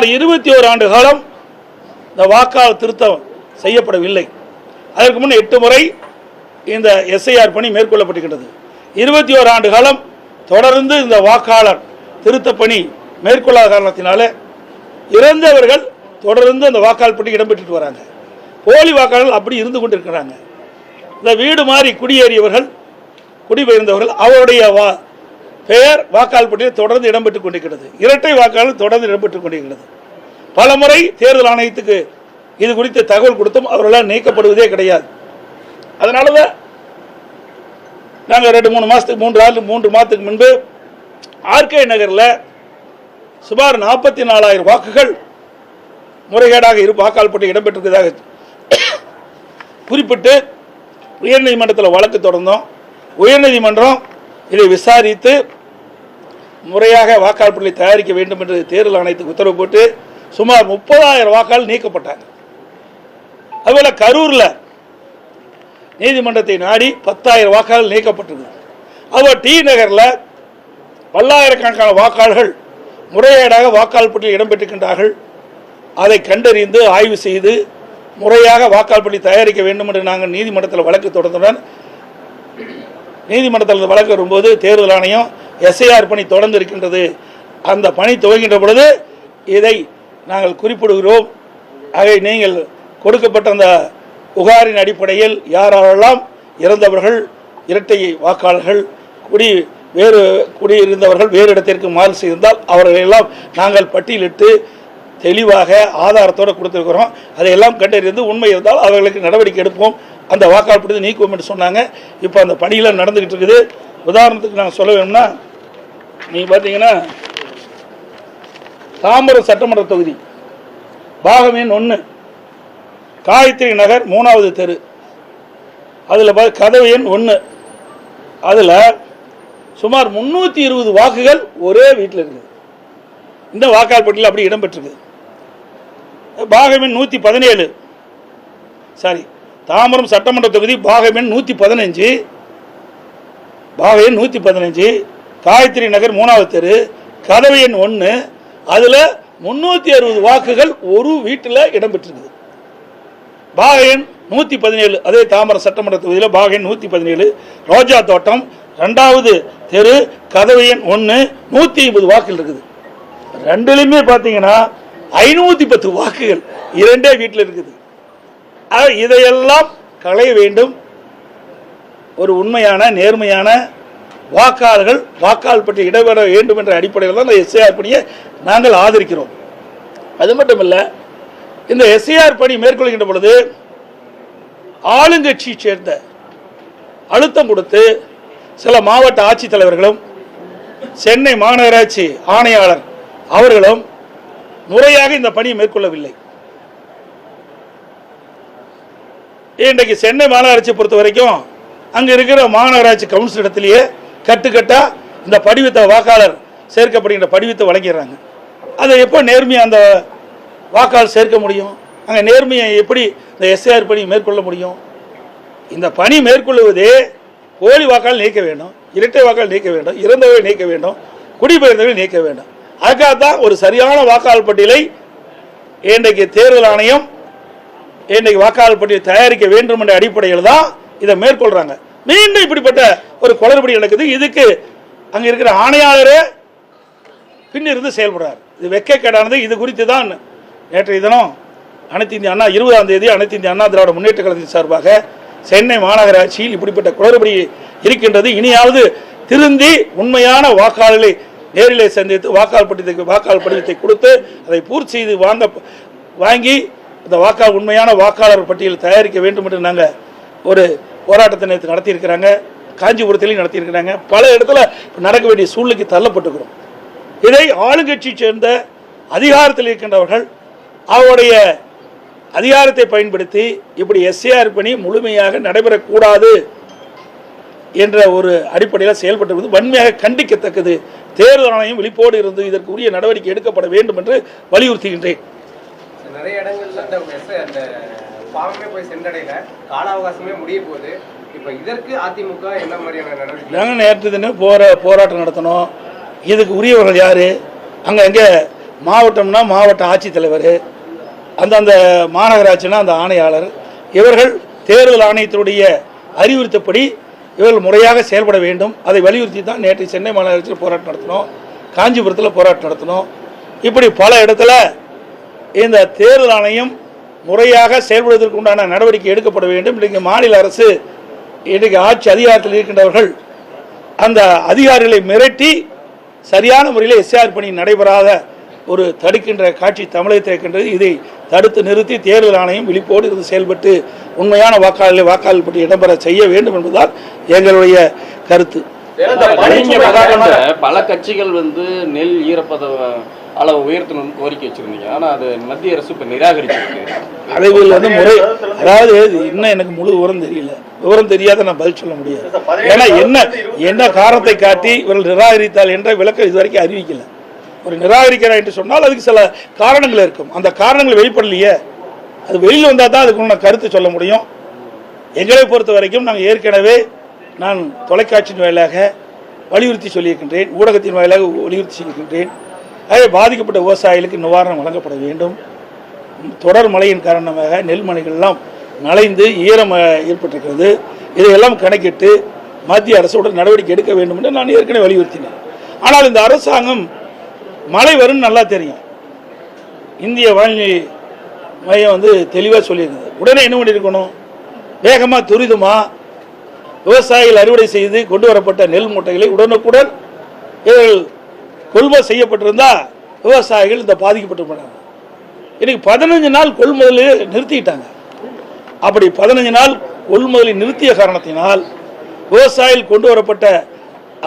சுமார் இருபத்தி ஓரு ஆண்டு காலம் இந்த வாக்காளர் திருத்தம் செய்யப்படவில்லை. அதற்கு முன் எட்டு முறை இந்த எஸ்ஐஆர் பணி மேற்கொள்ளப்பட்டிருக்கிறது இருபத்தி ஓரு ஆண்டு காலம் தொடர்ந்து இந்த வாக்காளர் திருத்த பணி மேற்கொள்ளாத காரணத்தினால இறந்தவர்கள் தொடர்ந்து அந்த வாக்காளர் பணி இடம்பெற்றுட்டு வராங்க. போலி வாக்காளர்கள் அப்படி இருந்து கொண்டிருக்கிறாங்க. இந்த வீடு மாறி குடியேறியவர்கள் குடிபெயர்ந்தவர்கள் அவருடைய வா பெயர் வாக்காளர் பட்டியலில் தொடர்ந்து இடம்பெற்றுக் கொண்டிருக்கிறது. இரட்டை வாக்காளர் தொடர்ந்து இடம்பெற்றுக் கொண்டிருக்கிறது. பல முறை தேர்தல் ஆணையத்துக்கு இது குறித்து தகவல் கொடுத்தும் அவர்களால் நீக்கப்படுவதே கிடையாது. அதனால தான் நாங்கள் ரெண்டு மூணு மாதத்துக்கு மூன்று ஆண்டு மூன்று மாதத்துக்கு முன்பு ஆர்கே நகரில் சுமார் நாற்பத்தி நாலாயிரம் வாக்குகள் முறைகேடாக இரு வாக்காளர் பட்டியல் இடம்பெற்றிருக்கிறதாக குறிப்பிட்டு உயர்நீதிமன்றத்தில் வழக்கு தொடர்ந்தோம். உயர்நீதிமன்றம் இதை விசாரித்து முறையாக வாக்காளர்களை தயாரிக்க வேண்டும் என்று தேர்தல் ஆணையத்துக்கு உத்தரவு போட்டு சுமார் முப்பதாயிரம் வாக்காளர் நீக்கப்பட்டாங்க. அதுபோல் கரூரில் நீதிமன்றத்தை நாடி பத்தாயிரம் வாக்காளர் நீக்கப்பட்டிருக்கு. அதுபோல் டி நகரில் பல்லாயிரக்கணக்கான வாக்காளர்கள் முறையீடாக வாக்காளர் பட்டியலில் இடம்பெற்றிருக்கின்றார்கள் அதை கண்டறிந்து ஆய்வு செய்து முறையாக வாக்காளர் பட்டியல் தயாரிக்க வேண்டும் என்று நாங்கள் நீதிமன்றத்தில் வழக்கு தொடர்ந்துடன் நீதிமன்றத்தில் வழக்கு வரும்போது தேர்தல் ஆணையம் எஸ்ஐஆர் பணி தொடர்ந்து இருக்கின்றது. அந்த பணி துவங்கின்ற பொழுது இதை நாங்கள் குறிப்பிடுகிறோம். ஆகவே நீங்கள் கொடுக்கப்பட்ட அந்த புகாரின் அடிப்படையில் யாரெல்லாம் இறந்தவர்கள் இரட்டை வாக்காளர்கள் குடி வேறு குடியிருந்தவர்கள் வேறு இடத்திற்கு மாறு செய்திருந்தால் அவர்களெல்லாம் நாங்கள் பட்டியலிட்டு தெளிவாக ஆதாரத்தோடு கொடுத்துருக்கிறோம். அதையெல்லாம் கண்டறிந்து உண்மை இருந்தால் அவர்களுக்கு நடவடிக்கை எடுப்போம். அந்த வாக்காளர் பிடித்து நீக்குவோம் என்று சொன்னாங்க. இப்போ அந்த பணியெல்லாம் நடந்துக்கிட்டு இருக்குது. உதாரணத்துக்கு நான் சொல்ல வேணும்னா நீங்கள் பார்த்தீங்கன்னா தாம்பரம் சட்டமன்ற தொகுதி பாகமீன் ஒன்று காயத்ரி நகர் மூணாவது தெரு. அதில் கதவு எண் ஒன்று அதில் சுமார் முந்நூற்றி இருபது வாக்குகள் ஒரே வீட்டில் இருக்குது. இந்த வாக்காளர் பட்டியல் அப்படி இடம்பெற்றிருக்கு பாகமெண் நூற்றி பதினேழு. சாரி தாம்பரம் சட்டமன்ற தொகுதி பாகமெண் நூற்றி பதினஞ்சு. பாகையன் நூற்றி பதினஞ்சு. காயத்ரி நகர் மூணாவது தெரு கதவு எண் ஒன்று அதில் முந்நூற்றி அறுபது வாக்குகள் ஒரு வீட்டில் இடம்பெற்றிருக்குது. பாகையன் நூற்றி பதினேழு அதே தாமர சட்டமன்ற தொகுதியில் பாகையன் நூற்றி பதினேழு ரோஜா தோட்டம் ரெண்டாவது தெரு கதவு எண் ஒன்று நூற்றி ஐம்பது வாக்குகள் இருக்குது. ரெண்டுலையுமே பார்த்தீங்கன்னா ஐநூற்றி பத்து வாக்குகள் இரண்டே வீட்டில் இருக்குது. இதையெல்லாம் களைய வேண்டும். ஒரு உண்மையான நேர்மையான வாக்காளர்கள் வாக்காளர் பற்றி இடம்பெற வேண்டும் என்ற அடிப்படையில் தான் இந்த எஸ்ஏஆர் பணியை நாங்கள் ஆதரிக்கிறோம். அது மட்டும் இல்லை இந்த எஸ்ஏஆர் பணி மேற்கொள்கின்ற பொழுது ஆளுங்கட்சியை சேர்ந்த அழுத்தம் கொடுத்து சில மாவட்ட ஆட்சித்தலைவர்களும் சென்னை மாநகராட்சி ஆணையாளர் அவர்களும் முறையாக இந்த பணியை மேற்கொள்ளவில்லை. இன்றைக்கு சென்னை மாநகராட்சியை பொறுத்த வரைக்கும் அங்கே இருக்கிற மாநகராட்சி கவுன்சில் இடத்திலேயே கட்டுக்கட்டா இந்த படிவத்தை வாக்காளர் சேர்க்கப்படுகின்ற படிவத்தை வழங்கிடுறாங்க. அதை எப்போ நேர்மையாக அந்த வாக்காளர் சேர்க்க முடியும்? அங்கே நேர்மையை எப்படி இந்த எஸ்ஐஆர் பணி மேற்கொள்ள முடியும்? இந்த பணி மேற்கொள்வதே போலி வாக்காளர் நீக்க வேண்டும் இரட்டை வாக்காளர் நீக்க வேண்டும் இறந்தவர்கள் நீக்க வேண்டும் குடிபெயர்ந்தவர்கள் நீக்க வேண்டும். அதுக்காக தான் ஒரு சரியான வாக்காளர் பட்டியலை இன்றைக்கு தேர்தல் ஆணையம் இன்றைக்கு வாக்காளர் பட்டியல் தயாரிக்க வேண்டும் என்ற அடிப்படையில் தான் இதை மேற்கொள்கிறாங்க மீண்டும் இப்படிப்பட்ட ஒரு குளறுபடி நடக்குது. இதுக்கு அங்க இருக்கிற ஆணையாளரே பின்னிருந்து செயல்படுறார். இது வெக்கக்கேடானது. இது குறித்து தான் நேற்றைய தினம் அனைத்து இந்திய அண்ணா இருபதாம் தேதி அனைத்து இந்திய அண்ணா திராவிட முன்னேற்ற கழகத்தின் சார்பாக சென்னை மாநகராட்சியில் இப்படிப்பட்ட குளறுபடி இருக்கின்றது. இனியாவது திருந்தி உண்மையான வாக்காளர்களை நேரிலே சந்தித்து வாக்காளர் படிவத்தை வாக்காளர் படிவத்தை கொடுத்து அதை பூர்த்தி செய்து வாங்க வாங்கி இந்த வாக்காளர் உண்மையான வாக்காளர் பட்டியல் தயாரிக்க வேண்டும் என்று நாங்கள் ஒரு போராட்டத்தை நேற்று நடத்தியிருக்கிறாங்க காஞ்சிபுரத்திலையும் நடத்தியிருக்கிறாங்க. பல இடத்துல நடக்க வேண்டிய சூழ்நிலைக்கு தள்ளப்பட்டுக்கிறோம் இதை ஆளுங்கட்சியை சேர்ந்த அதிகாரத்தில் இருக்கின்றவர்கள் அவருடைய அதிகாரத்தை பயன்படுத்தி இப்படி எஸ்ஏஆர் பணி முழுமையாக நடைபெறக்கூடாது என்ற ஒரு அடிப்படையில் செயல்பட்டிருப்பது வன்மையாக கண்டிக்கத்தக்கது. தேர்தல் ஆணையம் விழிப்போடு இருந்து இதற்கு உரிய நடவடிக்கை எடுக்கப்பட வேண்டும் என்று வலியுறுத்துகின்றேன். நிறைய இடங்கள்ல அந்த பாவமே போய் சென்றடையல. கால அவகாசமே முடிய போகுது. இப்போ இதற்கு அதிமுக என்ன மாதிரியான நடவடிக்கை? நாங்கள் நேற்று தினம் போற போராட்டம் நடத்தணும். இதுக்கு உரியவர்கள் யார்? அங்கே எங்கே மாவட்டம்னா மாவட்ட ஆட்சித்தலைவர் அந்தந்த மாநகராட்சினா அந்த ஆணையாளர். இவர்கள் தேர்தல் ஆணையத்தினுடைய அறிவுறுத்தப்படி இவர்கள் முறையாக செயல்பட வேண்டும். அதை வலியுறுத்தி தான் நேற்று சென்னை மாநகராட்சியில் போராட்டம் நடத்தினோம். காஞ்சிபுரத்தில் போராட்டம் நடத்தினோம். இப்படி பல இடத்துல இந்த தேர்தல் ஆணையம் முறையாக செயல்படுவதற்கு உண்டான நடவடிக்கை எடுக்கப்பட வேண்டும். இன்றைக்கு மாநில அரசு இன்றைக்கு ஆட்சி அதிகாரத்தில் இருக்கின்றவர்கள் அந்த அதிகாரிகளை மிரட்டி சரியான முறையில் எஸ்ஆர் பணி நடைபெறாத ஒரு தடுக்கின்ற காட்சி தமிழகத்தில் இருக்கின்றது. இதை தடுத்து நிறுத்தி தேர்தல் ஆணையம் விழிப்போடு இருந்து செயல்பட்டு உண்மையான வாக்காளர்களை வாக்காளர் பற்றி இடம்பெற செய்ய வேண்டும் என்பதுதான் எங்களுடைய கருத்து. பல கட்சிகள் வந்து நெல் ஈரப்பத அளவு உயர்த்தணும்னு கோரிக்கை வச்சிருந்தீங்க. ஆனா அது மத்திய அரசு இப்ப நிராகரிச்சிருக்கு. அடைவில் வந்து முறை அதாவது இன்னும் எனக்கு முழு விவரம் தெரியல. விவரம் தெரியாத நான் பதில் சொல்ல முடியாது. ஏன்னா என்ன என்ன காரணத்தை காட்டி இவர்கள் நிராகரித்தால் என்ற விளக்கம் இதுவரைக்கும் அறிவிக்கல. ஒரு நிராகரிக்கிறார் என்று சொன்னால் அதுக்கு சில காரணங்கள் இருக்கும். அந்த காரணங்கள் வெளிப்படலையே. அது வெளியில் வந்தால் தான் அதுக்கு நான் கருத்து சொல்ல முடியும். எங்களை பொறுத்த வரைக்கும் நாங்கள் ஏற்கனவே நான் தொலைக்காட்சியின் வாயிலாக வலியுறுத்தி சொல்லியிருக்கின்றேன் ஊடகத்தின் வாயிலாக வலியுறுத்தி சொல்லியிருக்கின்றேன். அதே பாதிக்கப்பட்ட விவசாயிகளுக்கு நிவாரணம் வழங்கப்பட வேண்டும். தொடர் மழையின் காரணமாக நெல்மணிகள்லாம் நலைந்து ஈரம் ஏற்பட்டிருக்கிறது. இதையெல்லாம் கணக்கிட்டு மத்திய அரசோட நடவடிக்கை எடுக்க வேண்டும் என்று நான் ஏற்கனவே வலியுறுத்தினேன். ஆனால் இந்த அரசாங்கம் மழை வரும்னு நல்லா தெரியும். இந்திய வானிலை மையம் வந்து தெளிவாக சொல்லியிருந்தது. உடனே என்ன பண்ணியிருக்கணும்? வேகமாக துரிதமாக விவசாயிகள் அறுவடை செய்து கொண்டு வரப்பட்ட நெல் மூட்டைகளை உடனுக்குடன் இவர்கள் கொள்முதல் செய்யப்பட்டிருந்தால் விவசாயிகள் இந்த பாதிக்கப்பட்டிருப்பாங்க இன்னைக்கு பதினஞ்சு நாள் கொள்முதலை நிறுத்திட்டாங்க. அப்படி பதினஞ்சு நாள் கொள்முதலை நிறுத்திய காரணத்தினால் விவசாயிகள் கொண்டு வரப்பட்ட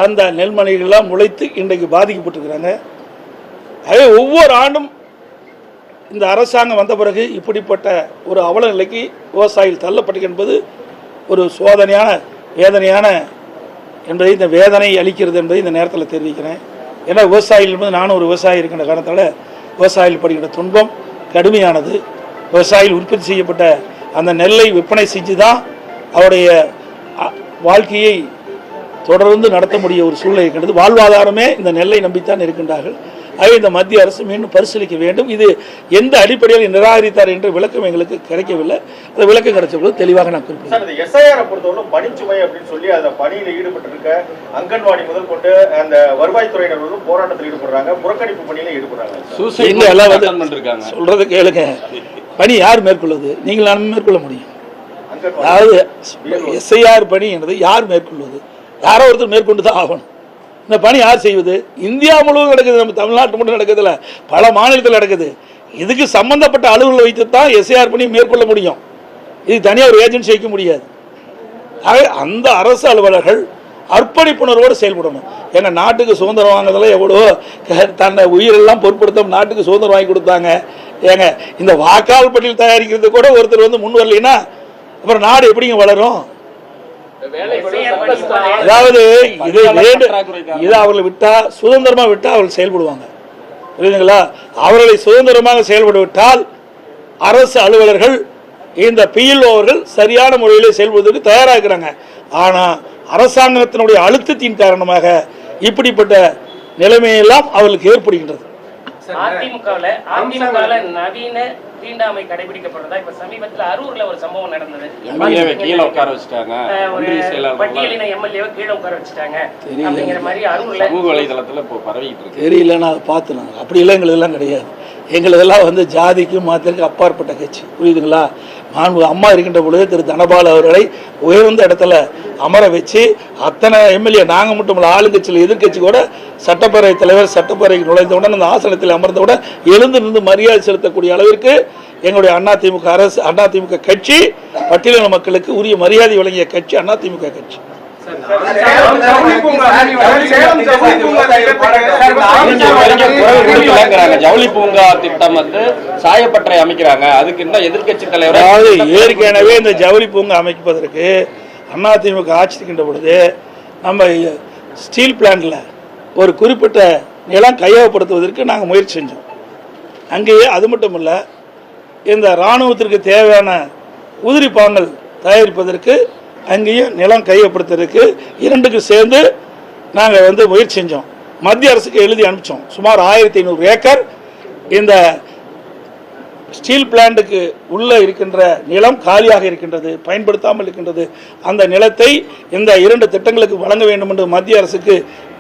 அந்த நெல்மணிகள்லாம் முளைத்து இன்றைக்கு பாதிக்கப்பட்டிருக்கிறாங்க. அதே ஒவ்வொரு ஆண்டும் இந்த அரசாங்கம் வந்த பிறகு இப்படிப்பட்ட ஒரு அவல நிலைக்கு விவசாயிகள் தள்ளப்பட்டு என்பது ஒரு சோதனையான வேதனையான என்பதை இந்த வேதனை அளிக்கிறது என்பதை இந்த நேரத்தில் தெரிவிக்கிறேன். ஏன்னா விவசாயிகள் என்பது நானும் ஒரு விவசாயி இருக்கின்ற காரணத்தால் விவசாயிகள் படுகின்ற துன்பம் கடுமையானது. விவசாயிகள் உற்பத்தி செய்யப்பட்ட அந்த நெல்லை விற்பனை செஞ்சு தான் அவருடைய வாழ்க்கையை தொடர்ந்து நடத்த முடிய ஒரு சூழ்நிலை இருக்கின்றது. வாழ்வாதாரமே இந்த நெல்லை நம்பித்தான் இருக்கின்றார்கள். ஆகவே இந்த மத்திய அரசு மீண்டும் பரிசீலிக்க வேண்டும். இது எந்த அடிப்படையில் நிராகரித்தார் என்ற விளக்கம் எங்களுக்கு கிடைக்கவில்லை. அந்த விளக்கம் கிடைச்ச போது தெளிவாக நான் குறிப்பிட்டேன் சார் இந்த எஸ்ஐஆரை பொறுத்தவரை பணிச்சுமை அப்படின்னு சொல்லி அந்த பணியில ஈடுபட்டு இருக்க அங்கன்வாடி முதல் கொண்டு அந்த வருவாய்த்துறையினர் போராட்டத்தில் ஈடுபடுறாங்க. புறக்கணிப்பு பணியில ஈடுபடுறாங்க. சொல்றதை கேளுங்க. பணி யார் மேற்கொள்வது? நீங்கள் நான் மேற்கொள்ள முடியும். அதாவது எஸ்ஐஆர் பணி என்பது யார் மேற்கொள்வது? யாரோ ஒருத்தர் மேற்கொண்டு தான் ஆகணும். இந்த பணி யார் செய்வது? இந்தியா முழுவதும் நடக்குது நம்ம தமிழ்நாட்டு மட்டும் நடக்குதுல்ல. பல மாநிலத்தில் நடக்குது. இதுக்கு சம்பந்தப்பட்ட அலுவலர்கள் வைத்து தான் எஸ்ஏஆர் பணி மேற்கொள்ள முடியும். இது தனியாக ஒரு ஏஜென்சி வைக்க முடியாது. ஆகவே அந்த அரசு அலுவலர்கள் அர்ப்பணிப்புணர்வோடு செயல்படணும். ஏன்னா நாட்டுக்கு சுதந்திரம் வாங்குறதுல எவ்வளோ க- தன்னை உயிரெல்லாம் பொருட்படுத்த நாட்டுக்கு சுதந்திரம் வாங்கி கொடுத்தாங்க. ஏங்க இந்த வாக்காளர் பட்டியல் தயாரிக்கிறது கூட ஒருத்தர் வந்து முன் வரலைன்னா அப்புறம் நாடு எப்படிங்க வளரும்? அதாவது இதை இதை அவர்களை விட்டா சுதந்திரமா விட்டா அவர்கள் செயல்படுவாங்க. புரியுதுங்களா? அவர்களை சுதந்திரமாக செயல்பட விட்டால் அரசு அலுவலர்கள் இந்த பிஎல்ஓவர்கள் சரியான முறையில் செயல்படுவதற்கு தயாராக இருக்கிறாங்க. ஆனால் அரசாங்கத்தினுடைய அழுத்தத்தின் காரணமாக இப்படிப்பட்ட நிலைமையெல்லாம் அவர்களுக்கு ஏற்படுகின்றது. அதிமுகவுல அதிமுகவுல நவீன தீண்டாமை கடைபிடிக்கப்படுறதா? இப்ப சமீபத்துல அரூர்ல ஒரு சம்பவம் நடந்தது. கீழே உட்கார வச்சுட்டாங்க. பட்டியலின எம்எல்ஏவை கீழே உட்கார வச்சுட்டாங்க. அப்படிங்கிற மாதிரி அரூர்ல சமூக வலைதளத்துல இப்போ பரவிட்டு இருக்கு. தெரியல நான் அதை பார்த்து நான் அப்படியெல்லாம் எங்களுதெல்லாம் கிடையாது. எங்களுதெல்லாம் வந்து ஜாதிக்கும் மதத்திற்கு அப்பாற்பட்ட கட்சி. புரியுதுங்களா? மாண்பு அம்மா இருக்கின்ற பொழுது திரு தனபால் அவர்களை உயர்ந்த இடத்துல அமர வச்சு அத்தனை எம்எல்ஏ நாங்கள் மட்டும் இல்லை ஆளுங்கட்சியில் எதிர்க்கட்சி கூட சட்டப்பேரவை தலைவர் சட்டப்பேரவைக்கு நுழைந்தவுடன் அந்த ஆசனத்தில் அமர்ந்தவுடன் எழுந்து நின்று மரியாதை செலுத்தக்கூடிய அளவிற்கு எங்களுடைய அண்ணா திமுக அரசு அதிமுக கட்சி பட்டியலின மக்களுக்கு உரிய மரியாதை வழங்கிய கட்சி அதிமுக கட்சி. ஜவுளி பூங்கா திட்டம் வந்து சாயப்பட்டறை அமைக்கிறாங்க அதுக்கு இன்னும் எதிர்க்கட்சி தலைவர் ஏற்கனவே இந்த ஜவுளி பூங்கா அமைப்பதற்கு அதிமுக ஆட்சி இருக்கின்ற பொழுது நம்ம ஸ்டீல் பிளான்ட்ல ஒரு குறிப்பிட்ட நிலம் கையகப்படுத்துவதற்கு நாங்கள் முயற்சி செஞ்சோம் அங்கேயே அது மட்டும் இல்லை இந்த இராணுவத்திற்கு தேவையான உதிரி பாகங்கள் தயாரிப்பதற்கு அங்கேயும் நிலம் கையப்படுத்துறதுக்கு இரண்டுக்கு சேர்ந்து நாங்கள் வந்து முயற்சி செஞ்சோம். மத்திய அரசுக்கு எழுதி அனுப்பிச்சோம். சுமார் ஆயிரத்தி ஐநூறு ஏக்கர் இந்த ஸ்டீல் பிளான்ட்டுக்கு உள்ளே இருக்கின்ற நிலம் காலியாக இருக்கின்றது பயன்படுத்தாமல் இருக்கின்றது. அந்த நிலத்தை இந்த இரண்டு திட்டங்களுக்கு வழங்க வேண்டும் என்று மத்திய அரசுக்கு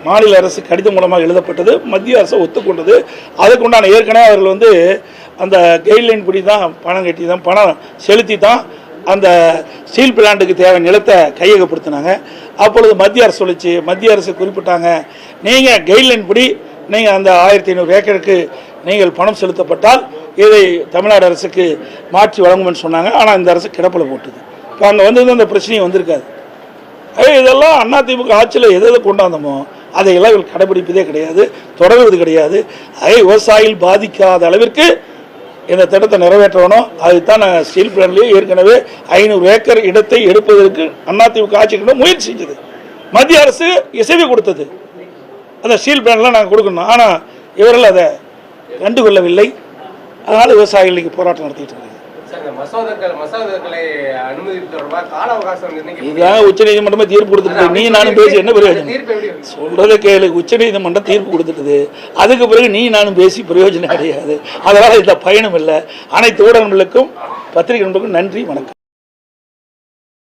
மாநில அரசு கடிதம் மூலமாக எழுதப்பட்டது மத்திய அரசு ஒத்துக்கொண்டது. அதுக்குண்டான ஏற்கனவே அவர்கள் வந்து அந்த கைட்லைன் படி தான் பணம் கட்டி தான் பணம் செலுத்தி தான் அந்த ஸ்டீல் பிளான்ட்டுக்கு தேவை நிலத்தை கையகப்படுத்தினாங்க. அப்பொழுது மத்திய அரசு சொல்லிச்சு மத்திய அரசு குறிப்பிட்டாங்க நீங்கள் கைட்லைன் படி நீங்கள் அந்த ஆயிரத்தி ஐநூறு ஏக்கருக்கு நீங்கள் பணம் செலுத்தப்பட்டால் இதை தமிழ்நாடு அரசுக்கு மாற்றி வழங்கும்னு சொன்னாங்க. ஆனால் இந்த அரசு கிடப்பில் போட்டுது. இப்போ அங்கே வந்து அந்த பிரச்சனையும் வந்திருக்காது. ஐயோ, இதெல்லாம் அதிமுக ஆட்சியில் எது எதை கொண்டாந்தமோ அதையெல்லாம் இவர்கள் கடைபிடிப்பதே கிடையாது தொடர்வது கிடையாது. அதை விவசாயிகள் பாதிக்காத அளவிற்கு இந்த திட்டத்தை நிறைவேற்றணும். அதுதான் நாங்கள் ஸ்டீல் பிளான்லேயே ஏற்கனவே ஐநூறு ஏக்கர் இடத்தை எடுப்பதற்கு அதிமுக ஆட்சிக்கிட்ட முயற்சி செஞ்சது. மத்திய அரசு இசைவு கொடுத்தது. அந்த ஸ்டீல் பிளான்லாம் நாங்கள் கொடுக்கணும். ஆனால் இவர்கள் அதை கண்டுகொள்ளவில்லை. அதனால் விவசாயிகள் இன்றைக்கி போராட்டம் நடத்திட்டு இருக்காங்க. இதுதான் உச்சநீதிமன்றமே தீர்ப்பு கொடுத்துட்டு நீ நானும் பேசி என்ன பிரயோஜனம்? சொல்றதை கேளு. உச்சநீதிமன்றம் தீர்ப்பு கொடுத்துட்டது. அதுக்கு பிறகு நீ நானும் பேசி பிரயோஜனம் கிடையாது. அதனால இந்த பயணம் இல்லை. அனைத்து ஊடகங்களுக்கும் பத்திரிகை நண்பர்களுக்கும் நன்றி வணக்கம்.